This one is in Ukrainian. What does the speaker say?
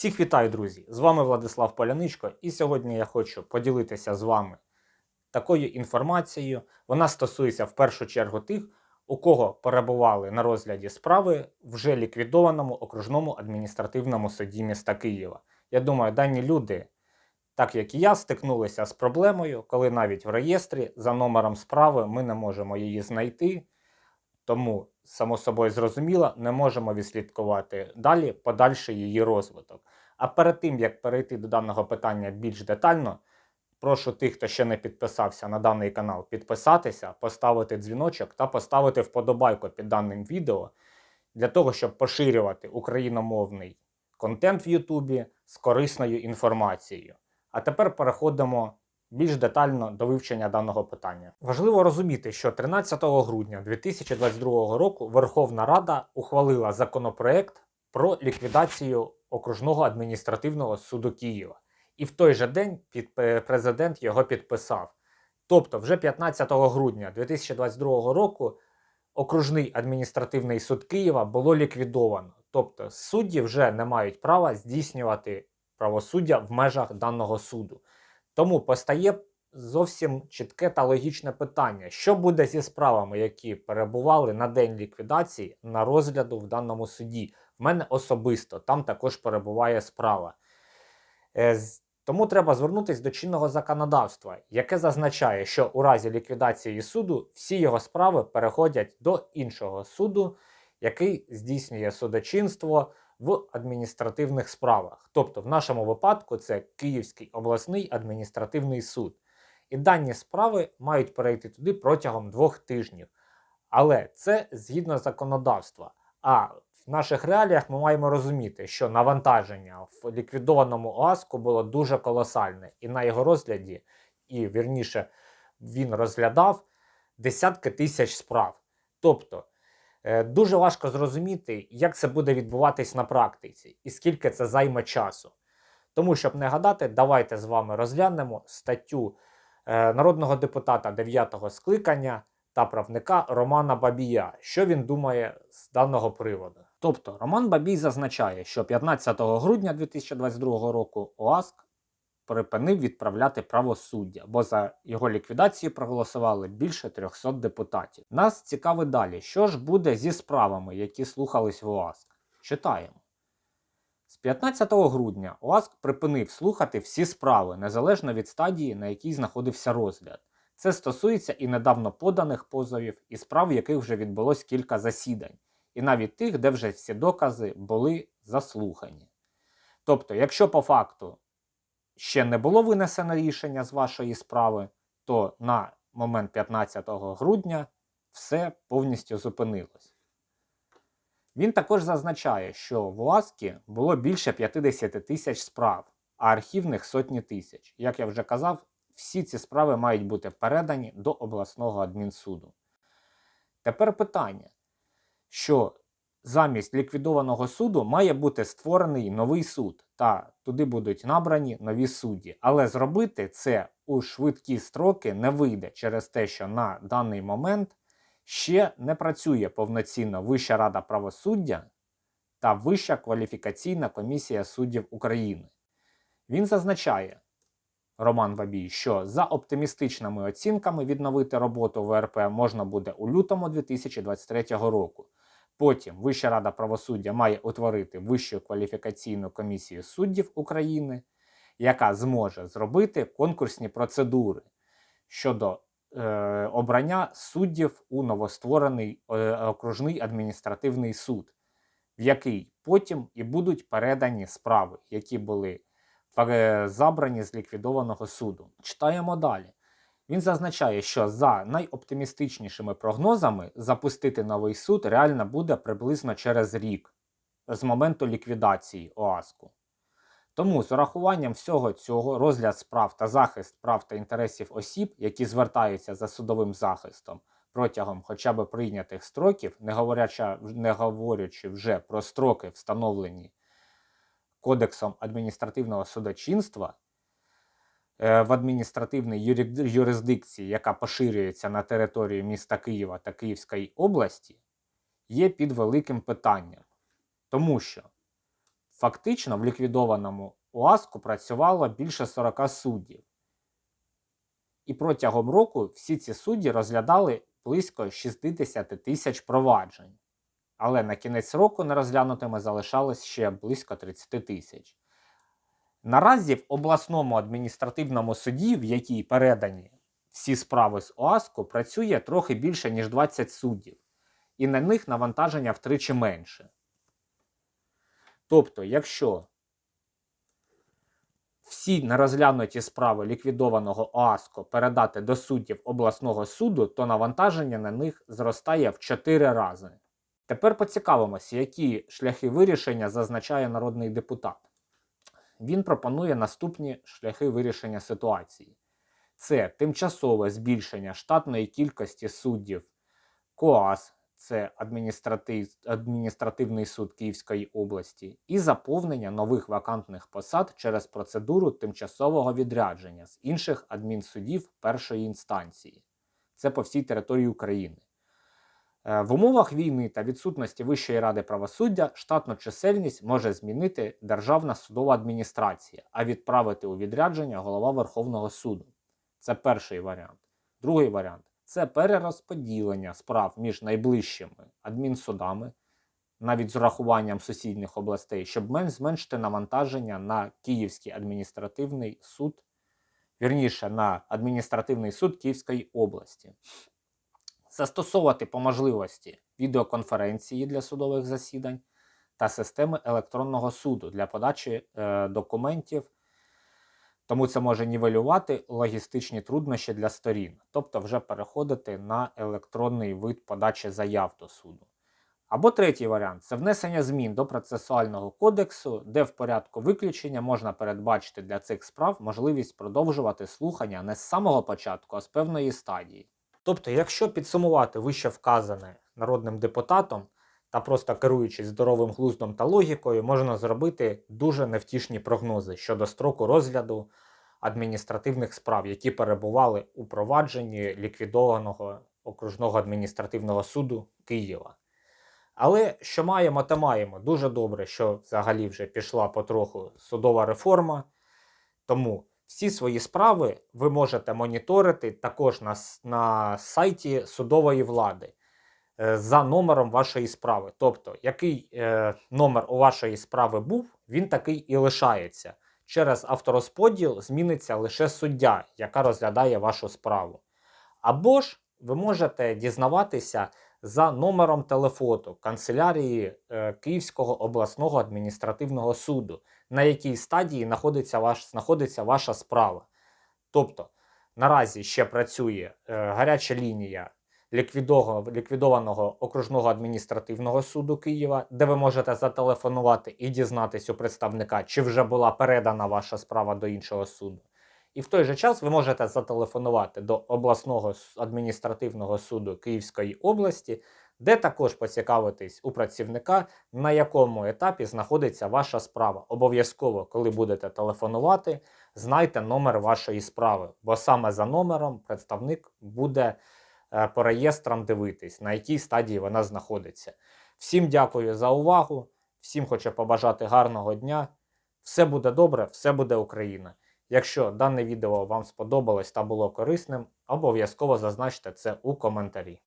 Всіх вітаю, друзі! З вами Владислав Поляничко, і сьогодні я хочу поділитися з вами такою інформацією. Вона стосується в першу чергу тих, у кого перебували на розгляді справи в вже ліквідованому окружному адміністративному суді міста Києва. Я думаю, дані люди, так як і я, стикнулися з проблемою, коли навіть в реєстрі за номером справи ми не можемо її знайти. Тому, само собою зрозуміло, не можемо відслідкувати далі подальший її розвиток. А перед тим як перейти до даного питання більш детально, прошу тих, хто ще не підписався на даний канал, підписатися, поставити дзвіночок та поставити вподобайку під даним відео для того, щоб поширювати україномовний контент в Ютубі з корисною інформацією. А тепер переходимо більш детально до вивчення даного питання. Важливо розуміти, що 13 грудня 2022 року Верховна Рада ухвалила законопроект про ліквідацію окружного адміністративного суду Києва. І в той же день е, президент його підписав. Тобто, вже 15 грудня 2022 року окружний адміністративний суд Києва було ліквідовано. Тобто, судді вже не мають права здійснювати правосуддя в межах даного суду. Тому постає зовсім чітке та логічне питання: що буде зі справами, які перебували на день ліквідації на розгляду в даному суді? В мене особисто там також перебуває справа. Е, Тому треба звернутися до чинного законодавства, яке зазначає, що у разі ліквідації суду всі його справи переходять до іншого суду, який здійснює судочинство в адміністративних справах. Тобто, в нашому випадку це Київський обласний адміністративний суд. І дані справи мають перейти туди протягом двох тижнів. Але це згідно законодавства. А в наших реаліях ми маємо розуміти, що навантаження в ліквідованому ОАСКу було дуже колосальне, і на його розгляді, і вірніше, він розглядав десятки тисяч справ. Тобто дуже важко зрозуміти, як це буде відбуватись на практиці і скільки це займе часу. Тому, щоб не гадати, давайте з вами розглянемо статтю е, народного депутата 9-го скликання та правника Романа Бабія. Що він думає з даного приводу? Тобто, Роман Бабій зазначає, що 15 грудня 2022 року ОАСК припинив відправляти правосуддя, бо за його ліквідацію проголосували більше 300 депутатів. Нас цікавить далі, що ж буде зі справами, які слухались в ОАСК. Читаємо. З 15 грудня ОАСК припинив слухати всі справи, незалежно від стадії, на якій знаходився розгляд. Це стосується і недавно поданих позовів, і справ, в яких вже відбулось кілька засідань, і навіть тих, де вже всі докази були заслухані. Тобто, якщо по факту ще не було винесено рішення з вашої справи, то на момент 15 грудня все повністю зупинилось. Він також зазначає, що в ОАСКі було більше 50 тисяч справ, а архівних сотні тисяч. Як я вже казав, всі ці справи мають бути передані до обласного адмінсуду. Тепер питання, що замість ліквідованого суду має бути створений новий суд, та туди будуть набрані нові судді. Але зробити це у швидкі строки не вийде через те, що на даний момент ще не працює повноцінно Вища рада правосуддя та Вища кваліфікаційна комісія суддів України. Він зазначає, Роман Бабій, що за оптимістичними оцінками відновити роботу ВРП можна буде у лютому 2023 року. Потім Вища рада правосуддя має утворити Вищу кваліфікаційну комісію суддів України, яка зможе зробити конкурсні процедури щодо е, обрання суддів у новостворений е, окружний адміністративний суд, в який потім і будуть передані справи, які були забрані з ліквідованого суду. Читаємо далі. Він зазначає, що за найоптимістичнішими прогнозами запустити новий суд реально буде приблизно через рік з моменту ліквідації ОАСКу. Тому з урахуванням всього цього розгляд справ та захист прав та інтересів осіб, які звертаються за судовим захистом протягом хоча б прийнятих строків, не говорячи, не говорячи вже про строки, встановлені Кодексом адміністративного судочинства, в адміністративній юрисдикції, яка поширюється на територію міста Києва та Київської області, є під великим питанням. Тому що Фактично в ліквідованому УАСКу працювало більше 40 суддів. І протягом року всі ці судді розглядали близько 60 тисяч проваджень. Але на кінець року нерозглянутими залишалось ще близько 30 тисяч. Наразі в обласному адміністративному суді, в якій передані всі справи з ОАСКу, працює трохи більше, ніж 20 суддів, і на них навантаження втричі менше. Тобто, якщо всі нерозглянуті справи ліквідованого ОАСКО передати до суддів обласного суду, то навантаження на них зростає в 4 рази. Тепер поцікавимося, які шляхи вирішення зазначає народний депутат. Він пропонує наступні шляхи вирішення ситуації: це тимчасове збільшення штатної кількості суддів КОАС, це адміністратив, адміністративний суд Київської області, і заповнення нових вакантних посад через процедуру тимчасового відрядження з інших адмінсудів першої інстанції. Це по всій території України. Е, В умовах війни та відсутності Вищої ради правосуддя штатну чисельність може змінити Державна судова адміністрація, а відправити у відрядження голова Верховного суду. Це перший варіант. Другий варіант це перерозподілення справ між найближчими адмінсудами, навіть з урахуванням сусідніх областей, щоб мен- зменшити навантаження на Київський адміністративний суд, вірніше на адміністративний суд Київської області застосовувати по можливості відеоконференції для судових засідань та системи електронного суду для подачі е, документів, тому це може нівелювати логістичні труднощі для сторін, тобто вже переходити на електронний вид подачі заяв до суду. Або третій варіант це внесення змін до процесуального кодексу, де в порядку виключення можна передбачити для цих справ можливість продовжувати слухання не з самого початку, а з певної стадії. Тобто, якщо підсумувати вище вказане народним депутатом та просто керуючись здоровим глуздом та логікою, можна зробити дуже невтішні прогнози щодо строку розгляду адміністративних справ, які перебували у провадженні ліквідованого окружного адміністративного суду Києва. Але що маємо, те маємо. Дуже добре, що взагалі вже пішла потроху судова реформа. Тому всі свої справи ви можете моніторити також на, на сайті судової влади е, за номером вашої справи. Тобто, який е, номер у вашої справи був, він такий і лишається. Через авторозподіл зміниться лише суддя, яка розглядає вашу справу. Або ж ви можете дізнаватися за номером телефону канцелярії е, Київського обласного адміністративного суду, на якій стадії знаходиться, ваш, знаходиться ваша справа. Тобто, наразі ще працює е, гаряча лінія ліквідого- ліквідованого окружного адміністративного суду Києва, де ви можете зателефонувати і дізнатись у представника, чи вже була передана ваша справа до іншого суду. І в той же час ви можете зателефонувати до обласного адміністративного суду Київської області, де також поцікавитись у працівника, на якому етапі знаходиться ваша справа. Обов'язково, коли будете телефонувати, знайте номер вашої справи, бо саме за номером представник буде е, по реєстрам дивитись, на якій стадії вона знаходиться. Всім дякую за увагу, всім хочу побажати гарного дня. Все буде добре, все буде Україна. Якщо дане відео вам сподобалось та було корисним, обов'язково зазначте це у коментарі.